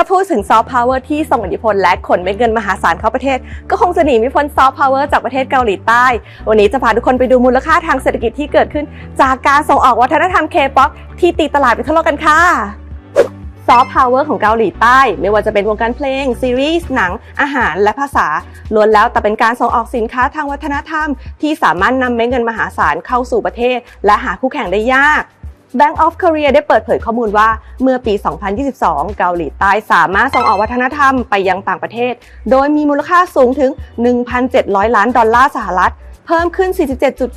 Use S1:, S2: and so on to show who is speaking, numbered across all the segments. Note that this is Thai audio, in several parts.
S1: ถ้าพูดถึงซอฟต์พาวเวอร์ที่ส่งอิทธิพลและขนเม็ดเงินมหาศาลเข้าประเทศ ก็คงจะหนีไม่พ้นซอฟต์พาวเวอร์จากประเทศเกาหลีใต้ วันนี้จะพาทุกคนไปดูมูลค่าทางเศรษฐกิจที่เกิดขึ้น จากการส่งออกวัฒนธรรมเคป๊อปที่ตีตลาดไปทั่วโลกกันค่ะซอฟต์พาวเวอร์ของเกาหลีใต้ ไม่ว่าจะเป็นวงการเพลง ซีรีส์ หนัง อาหารและภาษาล้วนแล้วแต่เป็นการส่งออกสินค้าทางวัฒนธรรม ที่สามารถนำเม็ดเงินมหาศาลเข้าสู่ประเทศ และหาคู่แข่งได้ยาก Bank of Korea ได้เปิดเผยข้อมูลว่าเมื่อปี 2022 เกาหลีใต้สามารถส่งออกวัฒนธรรมไปยังต่างประเทศ โดยมีมูลค่าสูงถึง 1,700 ล้านดอลลาร์สหรัฐ เพิ่มขึ้น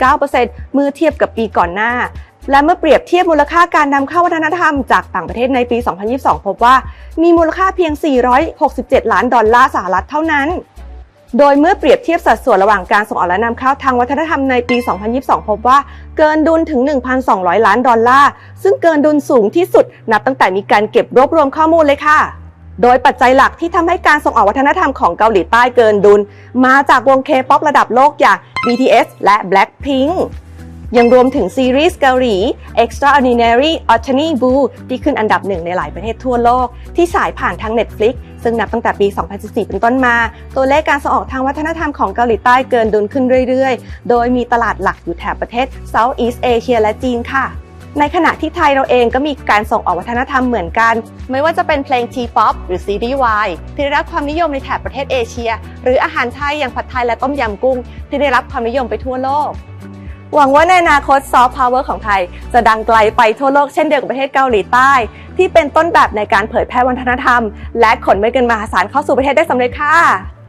S1: 47.9%เมื่อเทียบกับปีก่อนหน้า และเมื่อเปรียบเทียบมูลค่าการนำเข้าวัฒนธรรมจากต่างประเทศในปี 2022 พบว่ามีมูลค่าเพียง 467 ล้านดอลลาร์สหรัฐเท่านั้น โดยเมื่อเปรียบเทียบสัดส่วนระหว่างการส่งออกและนำเข้าทางวัฒนธรรมในปี 2022 พบว่าเกินดุลถึง 1,200 ล้านดอลลาร์ ซึ่งเกินดุลสูงที่สุด นับตั้งแต่มีการเก็บรวบรวมข้อมูลเลยค่ะ โดยปัจจัยหลักที่ทำให้การส่งออกวัฒนธรรมของเกาหลีใต้เกินดุล มาจากวงเคป๊อประดับโลกอย่าง BTS และ Blackpink ยังรวมถึงซีรีส์เกาหลี Extraordinary Attorney Boo ที่ขึ้นอันดับหนึ่งในหลายประเทศทั่วโลก ที่ฉายผ่านทาง Netflix ซึ่งนับตั้งแต่ปี 2014 เป็นต้นมา ตัวเลขการส่งออกทางวัฒนธรรมของเกาหลีใต้เกินดุลขึ้นเรื่อยๆ โดยมีตลาดหลักอยู่แถบประเทศ Southeast Asia และจีนค่ะในขณะที่ไทยเราเองก็มีการส่งออกวัฒนธรรมเหมือนกัน ไม่ว่าจะเป็นเพลง T-POP หรือซีรีส์วายที่ได้รับความนิยมในแถบประเทศเอเชีย หรืออาหารไทยอย่างผัดไทยและต้มยำกุ้ง ที่ได้รับความนิยมไปทั่วโลก หวังว่าในอนาคตซอฟต์พาวเวอร์ของไทย จะดังไกลไปทั่วโลกเช่นเดียวกับประเทศเกาหลีใต้ ที่เป็นต้นแบบในการเผยแพร่วัฒนธรรม และขนเม็ดเงินมหาศาลเข้าสู่ประเทศได้สำเร็จค่ะ